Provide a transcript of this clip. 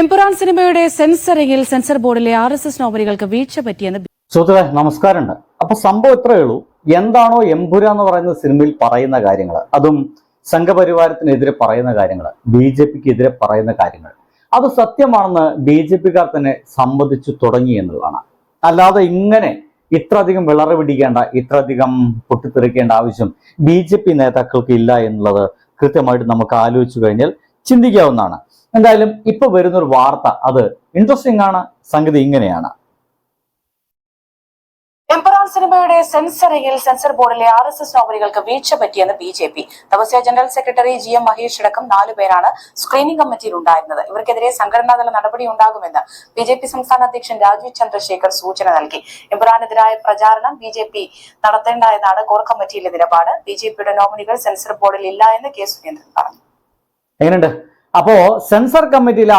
എംപുറാൻ സിനിമയുടെ സെൻസറിംഗിൽ സെൻസർ ബോർഡിലെ ആർ എസ് എസ് നോവലുകൾക്ക് വീഴ്ച പറ്റിയെന്ന് സുഹൃത്തുക്കളെ നമസ്കാരമുണ്ട്. അപ്പൊ സംഭവം ഇത്രയേ ഉള്ളൂ. എന്താണോ എംപുര എന്ന് പറയുന്ന സിനിമയിൽ പറയുന്ന കാര്യങ്ങൾ അതും സംഘപരിവാരത്തിനെതിരെ പറയുന്ന കാര്യങ്ങൾ ബി ജെ പിക്ക് എതിരെ പറയുന്ന കാര്യങ്ങൾ അത് സത്യമാണെന്ന് ബി ജെ പിക്കാർ തന്നെ സമ്മതിച്ചു തുടങ്ങി എന്നുള്ളതാണ് അല്ലാതെ ഇങ്ങനെ ഇത്രയധികം വിളറ് പിടിക്കേണ്ട ഇത്രയധികം പൊട്ടിത്തെറിക്കേണ്ട ആവശ്യം ബി ജെ പി നേതാക്കൾക്ക് ഇല്ല എന്നുള്ളത് കൃത്യമായിട്ട് നമുക്ക് ആലോചിച്ചു കഴിഞ്ഞാൽ ചിന്തിക്കാവുന്നതാണ്. എന്തായാലും ഇപ്പൊ വരുന്നൊരു വാർത്ത അത് ഇൻട്രസ്റ്റിംഗ് ആണ് സംഗതി ഇങ്ങനെയാണ്. എംപുറാൻ സിനിമയുടെ സെൻസറിയിൽ സെൻസർ ബോർഡിലെ ആർ എസ് എസ് നോവലുകൾക്ക് വീഴ്ച പറ്റിയെന്ന് B J P. Tapasya general secretary G M Mahesh അടക്കം നാലുപേരാണ് സ്ക്രീനിംഗ് കമ്മിറ്റിയിൽ ഉണ്ടായിരുന്നത്. ഇവർക്കെതിരെ സംഘടനാതല നടപടി ഉണ്ടാകുമെന്ന് ബി ജെ പി സംസ്ഥാന അധ്യക്ഷൻ രാജീവ് ചന്ദ്രശേഖർ സൂചന നൽകി. എംപുറാനെതിരായ പ്രചാരണം ബി ജെ പി നടത്തേണ്ട എന്നാണ് കോർ കമ്മിറ്റിയിലെ നിലപാട്. ബി ജെ പിയുടെ നോമിനികൾ സെൻസർ ബോർഡിൽ ഇല്ല എന്ന് കെ സുരേന്ദ്രൻ പറഞ്ഞു. എങ്ങനെയുണ്ട്? അപ്പോ സെൻസർ കമ്മിറ്റിയിലെ